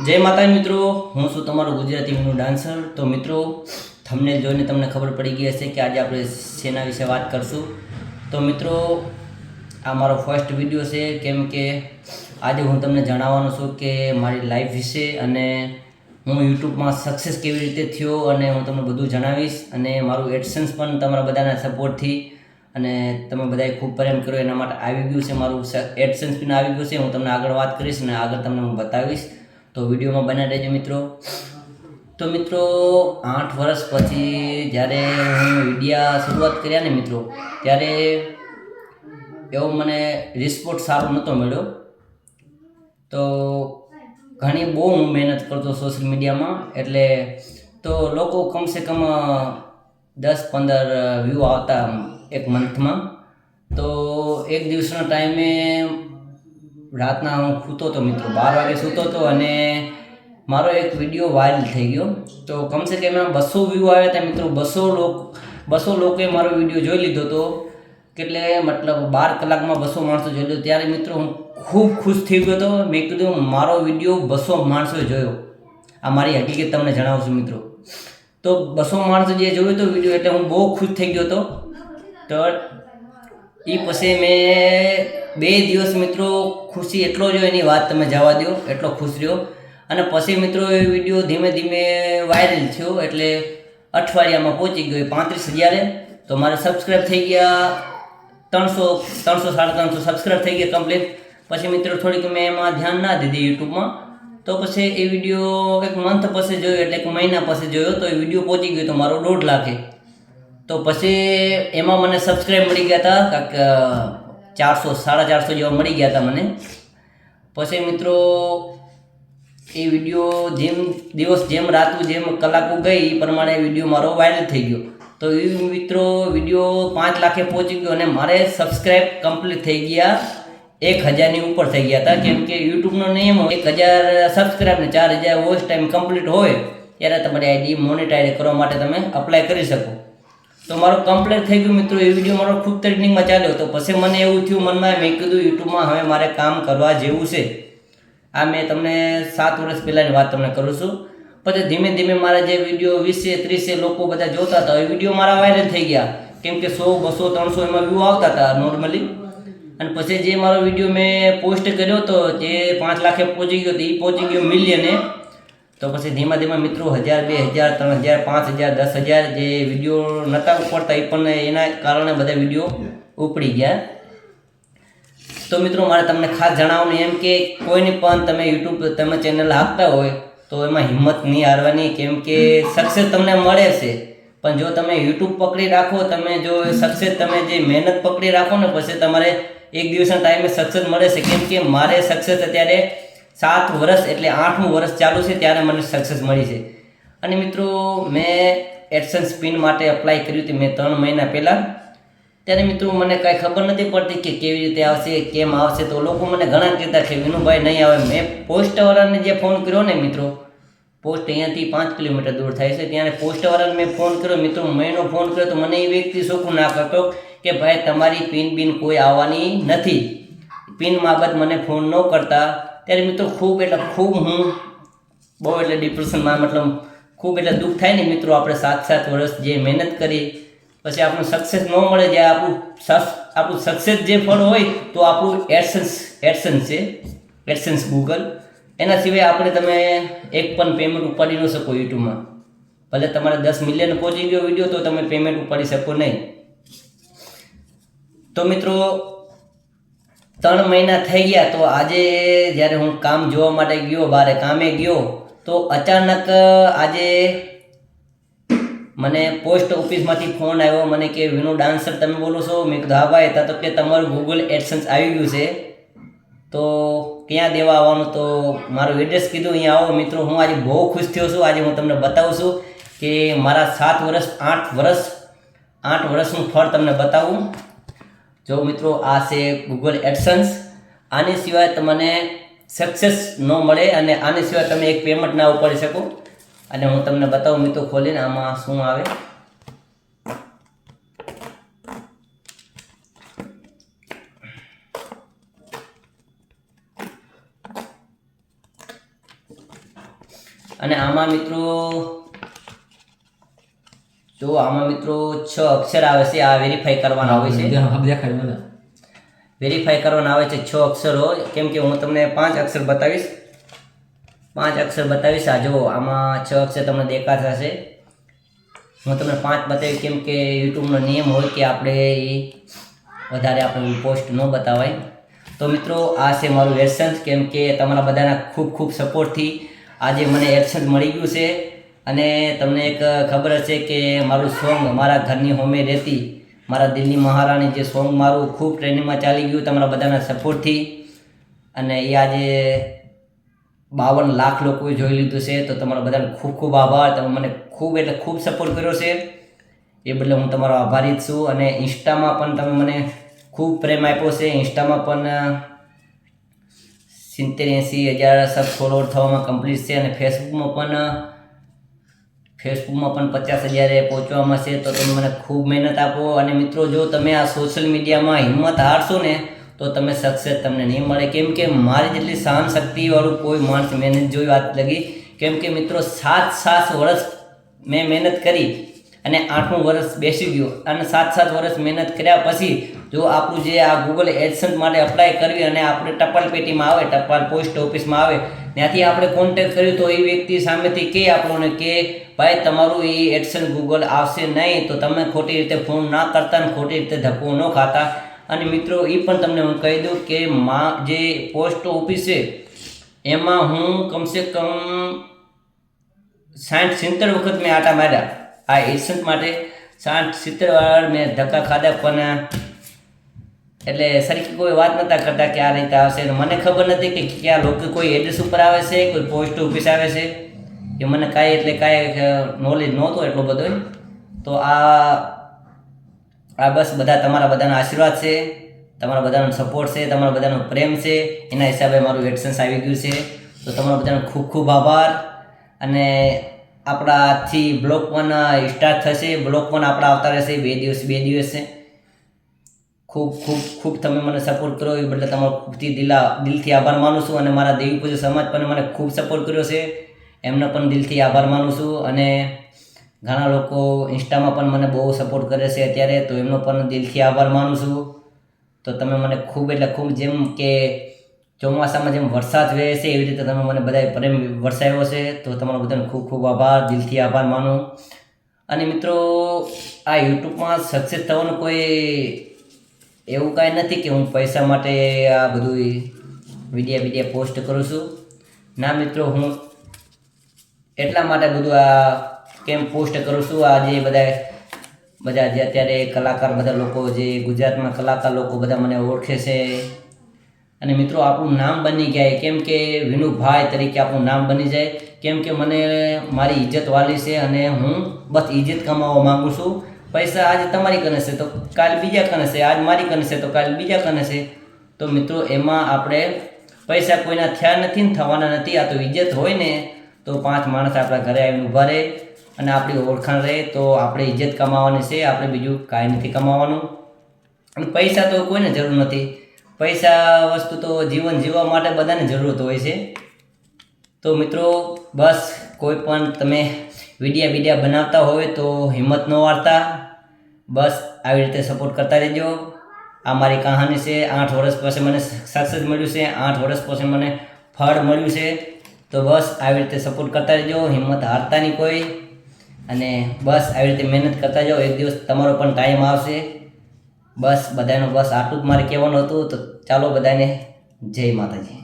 જય માતા મિત્રો, હું છું તમારો ગુજરાતી મીનું ડાન્સર. તો મિત્રો તમને જોઈને તમને ખબર પડી ગઈ હશે કે આજે આપણે શેના વિશે વાત કરશું. તો મિત્રો, આ મારો ફર્સ્ટ વીડિયો છે, કેમ કે આજે હું તમને જણાવવાનો છું કે મારી લાઈફ વિશે અને હું યુટ્યુબમાં સક્સેસ કેવી રીતે થયો અને હું તમને બધું જણાવીશ. અને મારું એડસન્સ પણ તમારા બધાના સપોર્ટથી અને તમે બધાએ ખૂબ પ્રેમ કર્યો. એના માટે આવી ગયું છે મારું એડસન્સ પણ આવી ગયું છે. હું તમને આગળ વાત કરીશ અને આગળ તમને હું બતાવીશ. તો વિડીયોમાં બના રહેજો મિત્રો. તો મિત્રો, આઠ વર્ષ પછી જ્યારે હું વિડીયા શરૂઆત કર્યા ને મિત્રો, ત્યારે એવો મને રિસ્પોટ સારો નહોતો મળ્યો. તો ઘણી બહુ હું મહેનત કરતો સોશિયલ મીડિયામાં એટલે તો લોકો કમસે કમ દસ પંદર વ્યૂ આવતા એક મંથમાં તો એક દિવસના ટાઈમે રાતના હું સૂતો હતો મિત્રો, બાર વાગે સૂતો હતો અને મારો એક વીડિયો વાયરલ થઈ ગયો. તો કમસે કમ એમાં બસો વ્યૂ આવ્યા હતા મિત્રો, બસો લોક, બસો લોકોએ મારો વીડિયો જોઈ લીધો હતો કેટલે, મતલબ બાર કલાકમાં બસો માણસો જોઈ લીધો. ત્યારે મિત્રો હું ખૂબ ખુશ થઈ ગયો હતો. મેં કીધું મારો વીડિયો બસો માણસોએ જોયો. આ મારી હકીકત તમને જણાવું છું મિત્રો. તો બસો માણસો જે જોયો હતો વીડિયો એટલે હું બહુ ખુશ થઈ ગયો હતો. તો એ પછી મેં બે દિવસ મિત્રો ખુશી એટલો જ એની વાત તમે જવા દો એટલો ખુશ રહ્યો. અને પછી મિત્રો એ વીડિયો ધીમે ધીમે વાયરલ થયો એટલે અઠવાડિયામાં પહોંચી ગયો પાંત્રીસ હજારે. તો મારે સબસ્ક્રાઈબ થઈ ગયા ત્રણસો ત્રણસો સાડા ત્રણસો સબસ્ક્રાઈબ થઈ ગયા કમ્પ્લીટ પછી મિત્રો થોડીક મેં એમાં ધ્યાન ના દીધી યુટ્યુબમાં. તો પછી એ વીડિયો એક મંથ પછી જોયો એટલે એક મહિના પછી જોયો. તો એ વીડિયો પહોંચી ગયો તો મારો દોઢ લાખે. તો પછી એમાં મને સબસ્ક્રાઈબ મળી ગયા હતા કાંક ચારસો, સાડા ચારસો જેવા મળી ગયા હતા મને. પછી મિત્રો, એ વીડિયો જેમ દિવસ જેમ રાતું જેમ કલાકો ગઈ, એ પ્રમાણે વીડિયો મારો વાયરલ થઈ ગયો. તો એ મિત્રો વીડિયો પાંચ લાખે પહોંચી ગયો અને મારે સબસ્ક્રાઈબ કમ્પ્લીટ થઈ ગયા એક હજારની ઉપર થઈ ગયા હતા કેમ કે યુટ્યુબનો નિયમ એક હજાર સબસ્ક્રાઈબ ને ચાર હજાર વોચ ટાઈમ કમ્પ્લીટ હોય, ત્યારે તમારી આઈડી મોનિટાઈઝ કરવા માટે તમે અપ્લાય કરી શકો. તો મારો કમ્પ્લેટ થઈ ગયું મિત્રો, એ વીડિયો મારો ખૂબ ટ્રેન્ડિંગમાં ચાલ્યો તો પછી મને એવું થયું, મનમાં મેં કીધું યુટ્યુબમાં હવે મારે કામ કરવા જેવું છે. આ મેં તમને સાત વર્ષ પહેલાંની વાત તમને કરું છું. પછી ધીમે ધીમે મારા જે વીડિયો વીસે, ત્રીસે લોકો બધા જોતા હતા, એ વીડિયો મારા વાયરલ થઈ ગયા. કેમ કે સો, બસો, ત્રણસો એમાં વ્યૂ આવતા હતા નોર્મલી અને પછી જે મારો વીડિયો મેં પોસ્ટ કર્યો હતો જે પાંચ લાખે પહોંચી ગયો, તો એ પહોંચી ગયો મિલિયને તો પછી ધીમા ધીમા મિત્રો હજાર, બે હજાર, ત્રણ હજાર, પાંચ હજાર, દસ હજાર જે વીડિયો નહોતા ઉપડતા એ પણ એના કારણે બધા વીડિયો ઉપડી ગયા. તો મિત્રો મારે તમને ખાસ જણાવવાનું એમ કે કોઈની પણ તમે યુટ્યુબ, તમે ચેનલ આપતા હોય તો એમાં હિંમત નહીં હારવાની, કેમ કે સક્સેસ તમને મળે છે. પણ જો તમે યુટ્યુબ પકડી રાખો, તમે જો સક્સેસ તમે જે મહેનત પકડી રાખો ને, પછી તમારે એક દિવસના ટાઈમે સક્સેસ મળે છે. કેમ કે મારે સક્સેસ અત્યારે સાત વર્ષ એટલે આઠમું વર્ષ ચાલુ છે ત્યારે મને સક્સેસ મળી છે. અને મિત્રો, મેં એડસન્સ પિન માટે અપ્લાય કર્યું હતું મેં ત્રણ મહિના પહેલાં. ત્યારે મિત્રો, મને કાંઈ ખબર નથી પડતી કે કેવી રીતે આવશે, કેમ આવશે. તો લોકો મને ઘણા કહેતા કે, વિનુભાઈ, નહીં આવે. મેં પોસ્ટવાળાને જે ફોન કર્યો ને મિત્રો, પોસ્ટ અહીંયાથી પાંચ કિલોમીટર દૂર થાય છે. ત્યારે પોસ્ટવાળાને મેં ફોન કર્યો. મિત્રો, મહિનો ફોન કર્યો તો મને એ વ્યક્તિ શોખું ના કરતો કે, ભાઈ, તમારી પિન બિન કોઈ આવવાની નથી. પિન બાબત મને ફોન ન કરતા. ત્યારે મિત્રો ખૂબ એટલે ખૂબ હું બહુ એટલે ડિપ્રેશનમાં મતલબ ખૂબ એટલે દુઃખ થાય ને મિત્રો આપણે સાત સાત વર્ષ જે મહેનત કરી પછી આપણું સક્સેસ ન મળે જે આપણું આપણું સક્સેસ જે ફળ હોય તો આપણું એડસન્સ એડસન્સ છે એડસન્સ ગૂગલ એના સિવાય આપણે તમે એક પણ પેમેન્ટ ઉપાડી ન શકો યુટ્યુબમાં. ભલે તમારે દસ મિલિયન પહોંચી ગયો વીડિયો તો તમે પેમેન્ટ ઉપાડી શકો નહીં. તો મિત્રો ત્રણ મહિના થઈ ગયા તો આજે જ્યારે હું કામ જોવા માટે ગયો, બારે કામે ગયો, તો અચાનક આજે મને પોસ્ટ ઓફિસમાંથી ફોન આવ્યો. મને કે, વિનો, ડાન્સર તમે બોલો છો? મેં કીધું, હા ભાઈ. તા કે, તમારું ગૂગલ એડસન્સ આવી ગયું છે. તો ક્યાં દેવા આવવાનું? તો મારું એડ્રેસ કીધું, અહીંયા આવો મિત્રો, હું આજે બહુ ખુશ થયો છું. આજે હું તમને બતાવું છું કે મારા સાત વર્ષ, આઠ વર્ષ, આઠ વર્ષનું ફળ તમને બતાવું. જો મિત્રો, આ છે ગૂગલ એડસન્સ આની સિવાય તમને સક્સેસ ન મળે અને આની સિવાય તમે એક પેમેન્ટ ના ઉપાડી શકો. અને હું તમને બતાવું મિત્રો ખોલીને, આમાં શું આવે. અને આમાં મિત્રો જો આમાં મિત્રો છ અક્ષર આવે છે આ વેરીફાઈ કરવાના હોય છે. વેરીફાઈ કરવાના આવે છે છ અક્ષરો. કેમ કે હું તમને પાંચ અક્ષર બતાવીશ. પાંચ અક્ષર બતાવીશ. આ જુઓ આમાં છ અક્ષર તમને દેખાતા હશે. હું તમને પાંચ બતાવી કેમ કે યુટ્યુબનો નિયમ હોય કે આપણે એ વધારે આપણે પોસ્ટ ન બતાવાય. તો મિત્રો આ છે મારું એડસન્સ કેમ કે તમારા બધાના ખૂબ ખૂબ સપોર્ટથી આજે મને એડસન્સ મળી ગયું છે. અને તમને એક ખબર હશે કે મારું સોંગ મારા ઘરની હોમે રહેતી, મારા દિલ્હી મહારાણી જે સોંગ મારું ખૂબ ટ્રેનિંગમાં ચાલી ગયું, તમારા બધાના સપોર્ટથી. અને એ આજે બાવન લાખ લોકોએ જોઈ લીધું છે, તો તમારા બધાને ખૂબ ખૂબ આભાર. તમે મને ખૂબ એટલે ખૂબ સપોર્ટ કર્યો છે. એ બદલે હું તમારો આભારી જ છું. અને ઇન્સ્ટામાં પણ તમે મને ખૂબ પ્રેમ આપ્યો છે. ઇન્સ્ટામાં પણ સિત્તેર એંસી હજાર સબ ફોલોવર થવામાં કમ્પ્લીટ છે. અને ફેસબુકમાં પણ ફેસબુકમાં પણ પચાસ હજારે પહોંચવામાં છે તો તમે મને ખૂબ મહેનત આપો. અને મિત્રો, જો તમે આ સોશિયલ મીડિયામાં હિંમત હારશો ને, તો તમે સક્સેસ તમને નહીં મળે. કેમ કે મારી જેટલી સહન શક્તિવાળું કોઈ માણસ મહેનત જોઈ વાત લગી. કેમ કે મિત્રો, સાત સાત વર્ષ મેં મહેનત કરી અને આઠમું વર્ષ બેસી ગયું. અને સાત સાત વર્ષ મહેનત કર્યા પછી જો આપણું જે આ ગૂગલ એડસન્સ માટે અપ્લાય કરવી અને આપણે ટપાલ પેટીમાં આવે, ટપાલ પોસ્ટ ઓફિસમાં આવે ત્યાંથી આપણે કોન્ટેક્ટ કર્યું તો એ વ્યક્તિ સામેથી કહે આપણને કે, ભાઈ, તમારું એ એડસન ગૂગલ આવશે નહીં, તો તમે ખોટી રીતે ફોન ના કરતા ને ખોટી રીતે ધક્કો ન ખાતા. અને મિત્રો એ પણ તમને હું કહી દઉં કે મા, જે પોસ્ટ ઓફિસ છે, એમાં હું કમસે કમ સાઠ, સિત્તેર વખત મેં આટા માર્યા. આ એડસન માટે સાઠ, સિત્તેર વાર મેં ધક્કા ખાધા પણ એટલે સરખી કોઈ વાત નતા કરતા કે આ રીતે આવશે. મને ખબર નથી કે ક્યાં લોકો કોઈ એડ્રેસ ઉપર આવે છે, કોઈ પોસ્ટ ઓફિસ આવે છે. કે મને કાંઈ એટલે કાંઈ નોલેજ નહોતો એટલો બધો તો આ આ બસ બધા તમારા બધાના આશીર્વાદ છે, તમારા બધાનો સપોર્ટ છે, તમારા બધાનો પ્રેમ છે. એના હિસાબે મારું એડસન્સ આવી ગયું છે. તો તમારા બધાનો ખૂબ ખૂબ આભાર. અને આપણાથી બ્લોક પણ સ્ટાર્ટ થશે. બ્લોક પણ આપણા આવતા રહેશે. બે દિવસ, બે દિવસે ખૂબ ખૂબ ખૂબ તમે મને સપોર્ટ કર્યો એ બદલે તમારો ખૂબથી દિલા, દિલથી આભાર માનું છું અને મારા દેવી પૂજ્ય સમાજ પણ મને ખૂબ સપોર્ટ કર્યો છે. એમનો પણ દિલથી આભાર માનું છું અને ઘણા લોકો ઇન્સ્ટામાં પણ મને બહુ સપોર્ટ કરે છે અત્યારે, તો એમનો પણ દિલથી આભાર માનું છું. તો તમે મને ખૂબ, એટલે ખૂબ જેમ કે ચોમાસામાં જેમ વરસાદ વહે છે, એવી રીતે તમે મને બધા પ્રેમ વરસાવ્યો છે, તો તમારો બધાને ખૂબ ખૂબ આભાર, દિલથી આભાર માનું. અને મિત્રો, આ યુટ્યુબમાં સક્સેસ થવાનું કોઈ એવું કાંઈ નથી કે હું પૈસા માટે આ બધું વિડીયા વિડીયા પોસ્ટ કરું છું. ના મિત્રો, હું એટલા માટે બધું આ કેમ પોસ્ટ કરું છું? આ જે બધા બધા જે અત્યારે કલાકાર, બધા લોકો, જે ગુજરાતમાં કલાકાર લોકો બધા મને ઓળખે છે. અને મિત્રો, આપણું નામ બની જાય કેમ કે વિનુભાઈ તરીકે આપણું નામ બની જાય. કેમ કે મને મારી ઇજ્જત વાલી છે અને હું બસ ઇજ્જત કમાવા માગું છું. પૈસા આજે તમારી કને છે? તો કાલ બીજા કને છે? આજ મારી કને છે? તો કાલ બીજા કને છે? તો મિત્રો, એમાં આપણે પૈસા કોઈના થયા નથી ને થવાના નથી, આ તો ઇજ્જત હોય ને, તો પાંચ માણસ આપણા ઘરે આવીને ઊભા રહે અને આપણી ઓળખાણ રહે, તો આપણે ઇજ્જત કમાવાની છે, આપણે બીજું કાંઈ નથી કમાવાનું. અને પૈસા તો કોઈને જરૂર નથી. પૈસા વસ્તુ તો જીવન જીવવા માટે બધાને જરૂરત હોય છે. તો મિત્રો, બસ, કોઈ પણ તમે વિડીયા વિડીયા બનાવતા હોય તો હિંમત ન વાળતા બસ આવી રીતે સપોર્ટ કરતા રહેજો. આ મારી કહાની છે, આઠ વર્ષ પછી મને સક્સેસ મળ્યું છે, આઠ વર્ષ પછી મને ફળ મળ્યું છે. તો બસ આવી રીતે સપોર્ટ કરતા રહેજો, હિંમત હારતા નહીં કોઈ. અને બસ આવી રીતે મહેનત કરતા જાઓ, એક દિવસ તમારો પણ ટાઈમ આવશે. બસ બધાનું બસ આટલું જ મારે કહેવાનું હતું. તો ચાલો બધાને જય માતાજી.